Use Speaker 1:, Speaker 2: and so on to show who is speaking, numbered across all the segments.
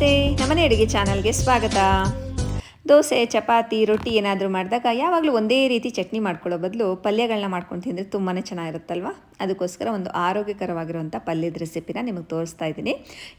Speaker 1: ನಮಸ್ತೆ. ನಮ್ಮನೆ ಅಡುಗೆ ಚಾನಲ್ಗೆ ಸ್ವಾಗತ. ದೋಸೆ, ಚಪಾತಿ, ರೊಟ್ಟಿ ಏನಾದರೂ ಮಾಡಿದಾಗ ಯಾವಾಗಲೂ ಒಂದೇ ರೀತಿ ಚಟ್ನಿ ಮಾಡ್ಕೊಳ್ಳೋ ಬದಲು ಪಲ್ಯಗಳನ್ನ ಮಾಡ್ಕೊಂಡು ತಿಂದರೆ ತುಂಬಾ ಚೆನ್ನಾಗಿರುತ್ತಲ್ವ? ಅದಕ್ಕೋಸ್ಕರ ಒಂದು ಆರೋಗ್ಯಕರವಾಗಿರುವಂಥ ಪಲ್ಯದ ರೆಸಿಪಿನ ನಿಮಗೆ ತೋರಿಸ್ತಾ ಇದ್ದೀನಿ.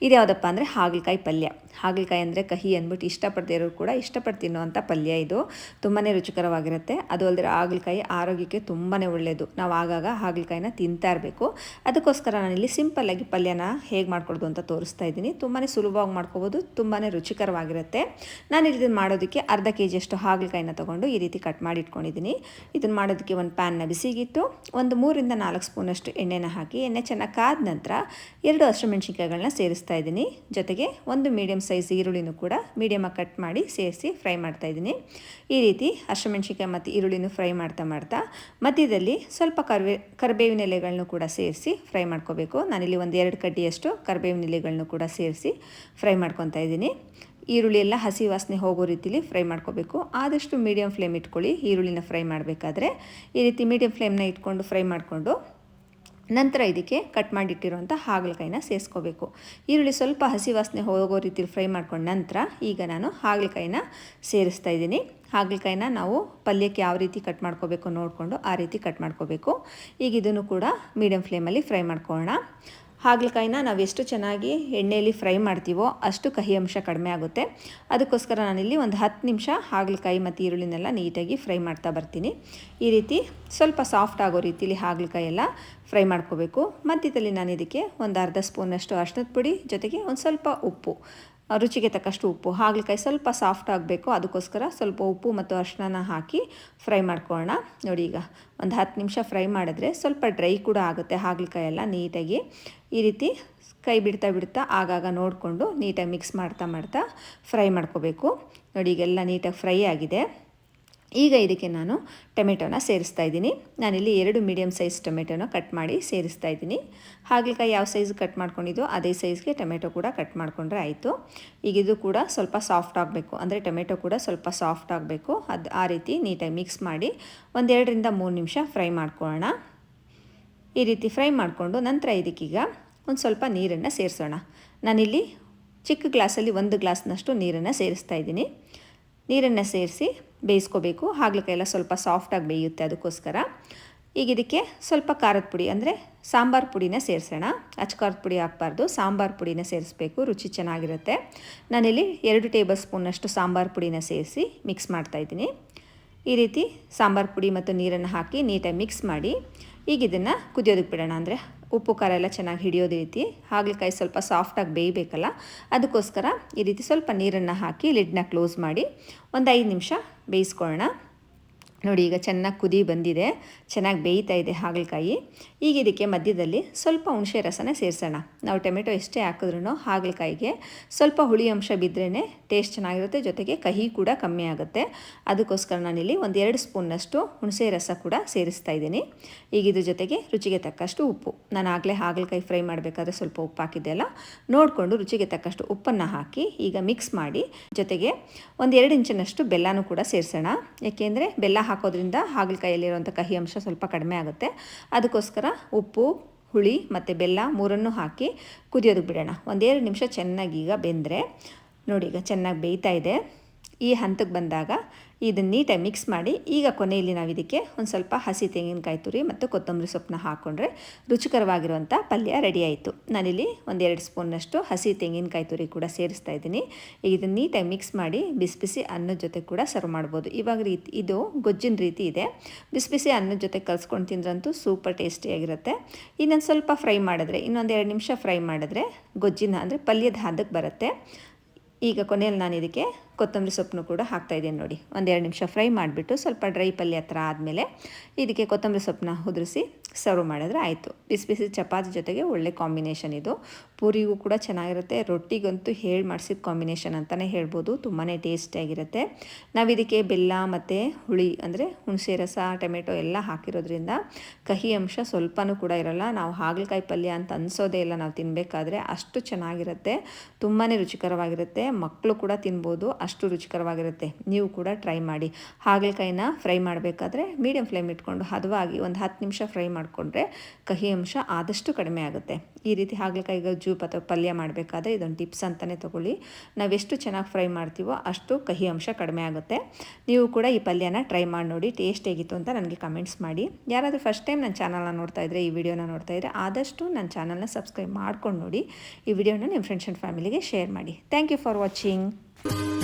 Speaker 1: ಇದು ಯಾವುದಪ್ಪ ಅಂದರೆ ಹಾಗಲಕಾಯಿ ಪಲ್ಯ. ಹಾಗಲಕಾಯಿ ಅಂದರೆ ಕಹಿ ಅಂದ್ಬಿಟ್ಟು ಇಷ್ಟಪಡದೇ ಇರೋರು ಕೂಡ ಇಷ್ಟಪಟ್ಟು ತಿನ್ನುವಂಥ ಪಲ್ಯ ಇದು. ತುಂಬಾ ರುಚಿಕರವಾಗಿರುತ್ತೆ. ಅದು ಅಲ್ಲದೆ ಹಾಗಲಕಾಯಿ ಆರೋಗ್ಯಕ್ಕೆ ತುಂಬಾ ಒಳ್ಳೆಯದು ನಾವು ಆಗಾಗ ಹಾಗಲಕಾಯಿನ ತಿಂತಾ ಇರಬೇಕು. ಅದಕ್ಕೋಸ್ಕರ ನಾನಿಲ್ಲಿ ಸಿಂಪಲ್ಲಾಗಿ ಪಲ್ಯನ ಹೇಗೆ ಮಾಡ್ಕೊಡೋದು ಅಂತ ತೋರಿಸ್ತಾ ಇದ್ದೀನಿ. ತುಂಬಾ ಸುಲಭವಾಗಿ ಮಾಡ್ಕೋಬೋದು ತುಂಬಾ ರುಚಿಕರವಾಗಿರುತ್ತೆ. ನಾನು ಇದನ್ನು ಮಾಡೋದಕ್ಕೆ ಅರ್ಧ ಕೆ ಜಿಯಷ್ಟು ಹಾಗಲಕಾಯಿನ ತೊಗೊಂಡು ಈ ರೀತಿ ಕಟ್ ಮಾಡಿ ಇಟ್ಕೊಂಡಿದ್ದೀನಿ. ಇದನ್ನು ಮಾಡೋದಕ್ಕೆ ಒಂದು ಪ್ಯಾನ್ನ ಬಿಸಿಗಿಟ್ಟು, ಒಂದು ಮೂರಿಂದ ನಾಲ್ಕು ಸ್ಪೂನಷ್ಟು ಎಣ್ಣೆನ ಹಾಕಿ, ಎಣ್ಣೆ ಚೆನ್ನಾಗಿ ಕಾದ ನಂತರ ಎರಡು ಹಸಿಮೆಣ್ಸಿನ್ಕಾಯಿಗಳನ್ನ ಸೇರಿಸ್ತಾ ಇದ್ದೀನಿ. ಜೊತೆಗೆ ಒಂದು ಮೀಡಿಯಮ್ ಸೈಜ್ ಈರುಳ್ಳಿನೂ ಕೂಡ ಮೀಡಿಯಮಾಗಿ ಕಟ್ ಮಾಡಿ ಸೇರಿಸಿ ಫ್ರೈ ಮಾಡ್ತಾ ಇದ್ದೀನಿ. ಈ ರೀತಿ ಹಸಿಮೆಣ್ಸಿನ್ಕಾಯಿ ಮತ್ತು ಈರುಳ್ಳಿನೂ ಫ್ರೈ ಮಾಡ್ತಾ ಮಾಡ್ತಾ, ಮಧ್ಯದಲ್ಲಿ ಸ್ವಲ್ಪ ಕರ್ವೆ, ಕರಿಬೇವಿನ ಎಲೆಗಳನ್ನು ಕೂಡ ಸೇರಿಸಿ ಫ್ರೈ ಮಾಡ್ಕೋಬೇಕು. ನಾನಿಲ್ಲಿ ಒಂದು ಎರಡು ಕಡ್ಡಿಯಷ್ಟು ಕರಿಬೇವಿನ ಎಲೆಗಳನ್ನು ಕೂಡ ಸೇರಿಸಿ ಫ್ರೈ ಮಾಡ್ಕೊತಾ ಇದ್ದೀನಿ. ಈರುಳ್ಳಿ ಎಲ್ಲ ಹಸಿ ವಾಸನೆ ಹೋಗೋ ರೀತಿಲಿ ಫ್ರೈ ಮಾಡ್ಕೋಬೇಕು. ಆದಷ್ಟು ಮೀಡಿಯಮ್ ಫ್ಲೇಮ್ ಇಟ್ಕೊಳ್ಳಿ. ಈರುಳ್ಳಿನ ಫ್ರೈ ಮಾಡಬೇಕಾದ್ರೆ ಈ ರೀತಿ ಮೀಡಿಯಮ್ ಫ್ಲೇಮ್ನ ಇಟ್ಕೊಂಡು ಫ್ರೈ ಮಾಡಿಕೊಂಡು ನಂತರ ಇದಕ್ಕೆ ಕಟ್ ಮಾಡಿಟ್ಟಿರುವಂಥ ಹಾಗಲಕಾಯಿನ ಸೇರಿಸ್ಕೋಬೇಕು ಈರುಳ್ಳಿ ಸ್ವಲ್ಪ ಹಸಿ ವಾಸನೆ ಹೋಗೋ ರೀತಿಲಿ ಫ್ರೈ ಮಾಡ್ಕೊಂಡ ನಂತರ ಈಗ ನಾನು ಹಾಗಲಕಾಯಿನ ಸೇರಿಸ್ತಾ ಇದ್ದೀನಿ. ಹಾಗಲಕಾಯಿನ ನಾವು ಪಲ್ಯಕ್ಕೆ ಯಾವ ರೀತಿ ಕಟ್ ಮಾಡ್ಕೋಬೇಕು ನೋಡಿಕೊಂಡು ಆ ರೀತಿ ಕಟ್ ಮಾಡ್ಕೋಬೇಕು. ಈಗ ಇದನ್ನು ಕೂಡ ಮೀಡಿಯಮ್ ಫ್ಲೇಮಲ್ಲಿ ಫ್ರೈ ಮಾಡ್ಕೊಳ್ಳೋಣ ಹಾಗಲಕಾಯಿನ ನಾವು ಎಷ್ಟು ಚೆನ್ನಾಗಿ ಎಣ್ಣೆಯಲ್ಲಿ ಫ್ರೈ ಮಾಡ್ತೀವೋ ಅಷ್ಟು ಕಹಿ ಅಂಶ ಕಡಿಮೆ ಆಗುತ್ತೆ. ಅದಕ್ಕೋಸ್ಕರ ನಾನಿಲ್ಲಿ ಒಂದು ಹತ್ತು ನಿಮಿಷ ಹಾಗಲಕಾಯಿ ಮತ್ತು ಈರುಳ್ಳಿನೆಲ್ಲ ನೀಟಾಗಿ ಫ್ರೈ ಮಾಡ್ತಾ ಬರ್ತೀನಿ. ಈ ರೀತಿ ಸ್ವಲ್ಪ ಸಾಫ್ಟ್ ಆಗೋ ರೀತಿಯಲ್ಲಿ ಹಾಗಲಕಾಯಿ ಎಲ್ಲ ಫ್ರೈ ಮಾಡ್ಕೋಬೇಕು. ಮಧ್ಯದಲ್ಲಿ ನಾನು ಇದಕ್ಕೆ ಒಂದು ಅರ್ಧ ಸ್ಪೂನಷ್ಟು ಅರ್ಶಿನದ ಪುಡಿ ಜೊತೆಗೆ ಒಂದು ಸ್ವಲ್ಪ ಉಪ್ಪು. ರುಚಿಗೆ ತಕ್ಕಷ್ಟು ಉಪ್ಪು. ಹಾಗಲಕಾಯಿ ಸ್ವಲ್ಪ ಸಾಫ್ಟ್ ಆಗಬೇಕು. ಅದಕ್ಕೋಸ್ಕರ ಸ್ವಲ್ಪ ಉಪ್ಪು ಮತ್ತು ಅರ್ಶನ ಹಾಕಿ ಫ್ರೈ ಮಾಡ್ಕೊಳ್ಳೋಣ. ನೋಡಿ ಈಗ ಒಂದು ಹತ್ತು ನಿಮಿಷ ಫ್ರೈ ಮಾಡಿದ್ರೆ ಸ್ವಲ್ಪ ಡ್ರೈ ಕೂಡ ಆಗುತ್ತೆ ಹಾಗಲಕಾಯಿ ಎಲ್ಲ ನೀಟಾಗಿ. ಈ ರೀತಿ ಕೈ ಬಿಡ್ತಾ ಬಿಡ್ತಾ ಆಗಾಗ ನೋಡಿಕೊಂಡು ನೀಟಾಗಿ ಮಿಕ್ಸ್ ಮಾಡ್ತಾ ಮಾಡ್ತಾ ಫ್ರೈ ಮಾಡ್ಕೋಬೇಕು. ನೋಡಿ ಈಗೆಲ್ಲ ನೀಟಾಗಿ ಫ್ರೈ ಆಗಿದೆ. ಈಗ ಇದಕ್ಕೆ ನಾನು ಟೊಮೆಟೊನ ಸೇರಿಸ್ತಾ ಇದ್ದೀನಿ. ನಾನಿಲ್ಲಿ ಎರಡು ಮೀಡಿಯಮ್ ಸೈಜ್ ಟೊಮೆಟೊನ ಕಟ್ ಮಾಡಿ ಸೇರಿಸ್ತಾ ಇದ್ದೀನಿ. ಹಾಗಲಕಾಯಿ ಯಾವ ಸೈಜ್ ಕಟ್ ಮಾಡ್ಕೊಂಡಿದ್ದೋ ಅದೇ ಸೈಜ್ಗೆ ಟೊಮೆಟೊ ಕೂಡ ಕಟ್ ಮಾಡಿಕೊಂಡ್ರೆ ಆಯಿತು. ಈಗ ಇದು ಕೂಡ ಸ್ವಲ್ಪ ಸಾಫ್ಟ್ ಆಗಬೇಕು. ಅಂದರೆ ಟೊಮೆಟೊ ಕೂಡ ಸ್ವಲ್ಪ ಸಾಫ್ಟ್ ಆಗಬೇಕು. ಅದು ಆ ರೀತಿ ನೀಟಾಗಿ ಮಿಕ್ಸ್ ಮಾಡಿ ಒಂದೆರಡರಿಂದ ಮೂರು ನಿಮಿಷ ಫ್ರೈ ಮಾಡ್ಕೊಳ್ಳೋಣ. ಈ ರೀತಿ ಫ್ರೈ ಮಾಡಿಕೊಂಡು ನಂತರ ಇದಕ್ಕೀಗ ಒಂದು ಸ್ವಲ್ಪ ನೀರನ್ನು ಸೇರಿಸೋಣ. ನಾನಿಲ್ಲಿ ಚಿಕ್ಕ ಗ್ಲಾಸಲ್ಲಿ ಒಂದು ಗ್ಲಾಸ್ನಷ್ಟು ನೀರನ್ನು ಸೇರಿಸ್ತಾ ಇದ್ದೀನಿ. ನೀರನ್ನು ಸೇರಿಸಿ ಬೇಯಿಸ್ಕೋಬೇಕು. ಹಾಗಲಕಾಯಿ ಎಲ್ಲ ಸ್ವಲ್ಪ ಸಾಫ್ಟಾಗಿ ಬೇಯುತ್ತೆ ಅದಕ್ಕೋಸ್ಕರ. ಈಗ ಇದಕ್ಕೆ ಸ್ವಲ್ಪ ಖಾರದ ಪುಡಿ ಅಂದರೆ ಸಾಂಬಾರು ಪುಡಿನ ಸೇರಿಸೋಣ. ಅಚ್ಕಾರದ ಪುಡಿ ಹಾಕ್ಬಾರ್ದು. ಸಾಂಬಾರು ಪುಡಿನ ಸೇರಿಸ್ಬೇಕು. ರುಚಿ ಚೆನ್ನಾಗಿರುತ್ತೆ. ನಾನಿಲ್ಲಿ ಎರಡು ಟೇಬಲ್ ಸ್ಪೂನಷ್ಟು ಸಾಂಬಾರು ಪುಡಿನ ಸೇರಿಸಿ ಮಿಕ್ಸ್ ಮಾಡ್ತಾಯಿದ್ದೀನಿ ಈ ರೀತಿ ಸಾಂಬಾರು ಪುಡಿ ಮತ್ತು ನೀರನ್ನು ಹಾಕಿ ನೀಟಾಗಿ ಮಿಕ್ಸ್ ಮಾಡಿ ಈಗ ಇದನ್ನು ಕುದಿಯೋದಕ್ಕೆ ಬಿಡೋಣ ಅಂದರೆ ಉಪ್ಪು ಖಾರ ಎಲ್ಲ ಚೆನ್ನಾಗಿ ಹಿಡಿಯೋದು ರೀತಿ. ಹಾಗಲಕಾಯಿ ಸ್ವಲ್ಪ ಸಾಫ್ಟಾಗಿ ಬೇಯಬೇಕಲ್ಲ. ಅದಕ್ಕೋಸ್ಕರ ಈ ರೀತಿ ಸ್ವಲ್ಪ ನೀರನ್ನು ಹಾಕಿ ಲಿಡ್ನ ಕ್ಲೋಸ್ ಮಾಡಿ ಒಂದು ಐದು ನಿಮಿಷ ಬೇಯಿಸ್ಕೊಳ್ಳೋಣ ನೋಡಿ ಈಗ ಚೆನ್ನಾಗಿ ಕುದಿ ಬಂದಿದೆ. ಚೆನ್ನಾಗಿ ಬೇಯ್ತಾ ಇದೆ ಹಾಗಲಕಾಯಿ. ಈಗ ಇದಕ್ಕೆ ಮಧ್ಯದಲ್ಲಿ ಸ್ವಲ್ಪ ಹುಣಸೆ ರಸನ ಸೇರಿಸೋಣ. ನಾವು ಟೊಮೆಟೊ ಎಷ್ಟೇ ಹಾಕಿದ್ರೂ ಹಾಗಲಕಾಯಿಗೆ ಸ್ವಲ್ಪ ಹುಳಿ ಅಂಶ ಬಿದ್ರೇ ಟೇಸ್ಟ್ ಚೆನ್ನಾಗಿರುತ್ತೆ, ಜೊತೆಗೆ ಕಹಿ ಕೂಡ ಕಮ್ಮಿ ಆಗುತ್ತೆ. ಅದಕ್ಕೋಸ್ಕರ ನಾನಿಲ್ಲಿ ಒಂದು ಎರಡು ಸ್ಪೂನ್ನಷ್ಟು ಹುಣಸೆ ರಸ ಕೂಡ ಸೇರಿಸ್ತಾ ಇದ್ದೀನಿ. ಈಗ ಇದ್ರ ಜೊತೆಗೆ ರುಚಿಗೆ ತಕ್ಕಷ್ಟು ಉಪ್ಪು. ನಾನು ಆಗಲೇ ಹಾಗಲಕಾಯಿ ಫ್ರೈ ಮಾಡಬೇಕಾದ್ರೆ ಸ್ವಲ್ಪ ಉಪ್ಪು ಹಾಕಿದ್ದೆ ಅಲ್ಲ? ನೋಡಿಕೊಂಡು ರುಚಿಗೆ ತಕ್ಕಷ್ಟು ಉಪ್ಪನ್ನು ಹಾಕಿ ಈಗ ಮಿಕ್ಸ್ ಮಾಡಿ, ಜೊತೆಗೆ ಒಂದು ಎರಡು ಇಂಚಿನಷ್ಟು ಬೆಲ್ಲನೂ ಕೂಡ ಸೇರಿಸೋಣ. ಯಾಕೆಂದರೆ ಬೆಲ್ಲ ಹಾಕೋದ್ರಿಂದ ಹಾಗಲಕಾಯಿಯಲ್ಲಿರುವಂಥ ಕಹಿ ಅಂಶ ಸ್ವಲ್ಪ ಕಡಿಮೆ ಆಗುತ್ತೆ. ಅದಕ್ಕೋಸ್ಕರ ಉಪ್ಪು, ಹುಳಿ ಮತ್ತು ಬೆಲ್ಲ ಮೂರನ್ನು ಹಾಕಿ ಕುದಿಯೋದಕ್ಕೆ ಬಿಡೋಣ. ಒಂದೆರಡು ನಿಮಿಷ ಚೆನ್ನಾಗಿ ಈಗ ಬೆಂದರೆ ನೋಡಿ, ಈಗ ಚೆನ್ನಾಗಿ ಬೇಯ್ತಾ ಇದೆ. ಈ ಹಂತಕ್ಕೆ ಬಂದಾಗ ಇದನ್ನು ನೀಟಾಗಿ ಮಿಕ್ಸ್ ಮಾಡಿ ಈಗ ಕೊನೆಯಲ್ಲಿ ನಾವು ಇದಕ್ಕೆ ಒಂದು ಸ್ವಲ್ಪ ಹಸಿ ತೆಂಗಿನಕಾಯಿ ತುರಿ ಮತ್ತು ಕೊತ್ತಂಬರಿ ಸೊಪ್ಪನ್ನ ಹಾಕ್ಕೊಂಡ್ರೆ ರುಚಿಕರವಾಗಿರುವಂಥ ಪಲ್ಯ ರೆಡಿ ಆಯಿತು. ನಾನಿಲ್ಲಿ ಒಂದೆರಡು ಸ್ಪೂನ್ನಷ್ಟು ಹಸಿ ತೆಂಗಿನಕಾಯಿ ತುರಿ ಕೂಡ ಸೇರಿಸ್ತಾ ಇದ್ದೀನಿ. ಈಗ ಇದನ್ನು ನೀಟಾಗಿ ಮಿಕ್ಸ್ ಮಾಡಿ ಬಿಸಿ ಬಿಸಿ ಅನ್ನದ ಜೊತೆ ಕೂಡ ಸರ್ವ್ ಮಾಡ್ಬೋದು. ಇವಾಗ ರೀತಿ ಇದು ಗೊಜ್ಜಿನ ರೀತಿ ಇದೆ. ಬಿಸಿ ಬಿಸಿ ಅನ್ನದ ಜೊತೆ ಕಲ್ಸ್ಕೊಂಡು ತಿಂದ್ರಂತೂ ಸೂಪರ್ ಟೇಸ್ಟಿಯಾಗಿರುತ್ತೆ ಇನ್ನೊಂದು ಸ್ವಲ್ಪ ಫ್ರೈ ಮಾಡಿದ್ರೆ, ಇನ್ನೊಂದು ನಿಮಿಷ ಫ್ರೈ ಮಾಡಿದ್ರೆ ಗೊಜ್ಜಿನ ಅಂದರೆ ಪಲ್ಯದ ಹದಕ್ಕೆ ಬರುತ್ತೆ. ಈಗ ಕೊನೆಯಲ್ಲಿ ನಾನು ಇದಕ್ಕೆ ಕೊತ್ತಂಬರಿ ಸೊಪ್ಪನ್ನು ಕೂಡ ಹಾಕ್ತಾ ಇದ್ದೀನಿ ನೋಡಿ. ಒಂದೆರಡು ನಿಮಿಷ ಫ್ರೈ ಮಾಡಿಬಿಟ್ಟು ಸ್ವಲ್ಪ ಡ್ರೈ ಪಲ್ಯ ಹತ್ರ ಆದಮೇಲೆ ಇದಕ್ಕೆ ಕೊತ್ತಂಬರಿ ಸೊಪ್ಪನ್ನ ಉದುರಿಸಿ ಸರ್ವ್ ಮಾಡಿದ್ರೆ ಆಯಿತು. ಬಿಸಿ ಬಿಸಿ ಚಪಾತಿ ಜೊತೆಗೆ ಒಳ್ಳೆ ಕಾಂಬಿನೇಷನ್ ಇದು. ಪೂರಿಗೂ ಕೂಡ ಚೆನ್ನಾಗಿರುತ್ತೆ. ರೊಟ್ಟಿಗಂತೂ ಹೇಳಿ ಮಾಡಿಸಿದ ಕಾಂಬಿನೇಷನ್ ಅಂತಲೇ ಹೇಳ್ಬೋದು. ತುಂಬಾ ಟೇಸ್ಟಿಯಾಗಿರುತ್ತೆ ನಾವು ಇದಕ್ಕೆ ಬೆಲ್ಲ ಮತ್ತು ಹುಳಿ ಅಂದರೆ ಹುಣಸೆ ರಸ, ಟೊಮೆಟೊ ಎಲ್ಲ ಹಾಕಿರೋದ್ರಿಂದ ಕಹಿ ಅಂಶ ಸ್ವಲ್ಪನೂ ಕೂಡ ಇರೋಲ್ಲ. ನಾವು ಹಾಗಲಕಾಯಿ ಪಲ್ಯ ಅಂತ ಅನ್ಸೋದೇ ಇಲ್ಲ. ನಾವು ತಿನ್ನಬೇಕಾದ್ರೆ ಅಷ್ಟು ಚೆನ್ನಾಗಿರುತ್ತೆ. ತುಂಬಾ ರುಚಿಕರವಾಗಿರುತ್ತೆ. ಮಕ್ಕಳು ಕೂಡ ತಿನ್ಬೋದು. ಅಷ್ಟು ರುಚಿಕರವಾಗಿರುತ್ತೆ. ನೀವು ಕೂಡ ಟ್ರೈ ಮಾಡಿ. ಹಾಗಲಕಾಯಿನ ಫ್ರೈ ಮಾಡಬೇಕಾದ್ರೆ ಮೀಡಿಯಂ ಫ್ಲೇಮ್ ಇಟ್ಕೊಂಡು ಹದವಾಗಿ ಒಂದು ಹತ್ತು ನಿಮಿಷ ಫ್ರೈ ಮಾಡಿ ಮಾಡಿಕೊಂಡ್ರೆ ಕಹಿ ಅಂಶ ಆದಷ್ಟು ಕಡಿಮೆ ಆಗುತ್ತೆ. ಈ ರೀತಿ ಹಾಗಲಕಾಯಿ ಜ್ಯೂಪ್ ಅಥವಾ ಪಲ್ಯ ಮಾಡಬೇಕಾದ್ರೆ ಇದೊಂದು ಟಿಪ್ಸ್ ಅಂತಲೇ ತೊಗೊಳ್ಳಿ. ನಾವೆಷ್ಟು ಚೆನ್ನಾಗಿ ಫ್ರೈ ಮಾಡ್ತೀವೋ ಅಷ್ಟು ಕಹಿ ಅಂಶ ಕಡಿಮೆ ಆಗುತ್ತೆ. ನೀವು ಕೂಡ ಈ ಪಲ್ಯನ ಟ್ರೈ ಮಾಡಿ ನೋಡಿ ಟೇಸ್ಟ್ ಹೇಗಿತ್ತು ಅಂತ ನನಗೆ ಕಮೆಂಟ್ಸ್ ಮಾಡಿ. ಯಾರಾದರೂ ಫಸ್ಟ್ ಟೈಮ್ ನನ್ನ ಚಾನಲ್ನ ನೋಡ್ತಾ ಇದ್ದರೆ ಈ ವಿಡಿಯೋನ ನೋಡ್ತಾ ಇದ್ದರೆ ಆದಷ್ಟು ನನ್ನ ಚಾನಲ್ನ ಸಬ್ಸ್ಕ್ರೈಬ್ ಮಾಡ್ಕೊಂಡು ನೋಡಿ, ಈ ವಿಡಿಯೋನ ನಿಮ್ಮ ಫ್ರೆಂಡ್ಸ್ ಆ್ಯಂಡ್ ಫ್ಯಾಮಿಲಿಗೆ ಶೇರ್ ಮಾಡಿ. Thank you for watching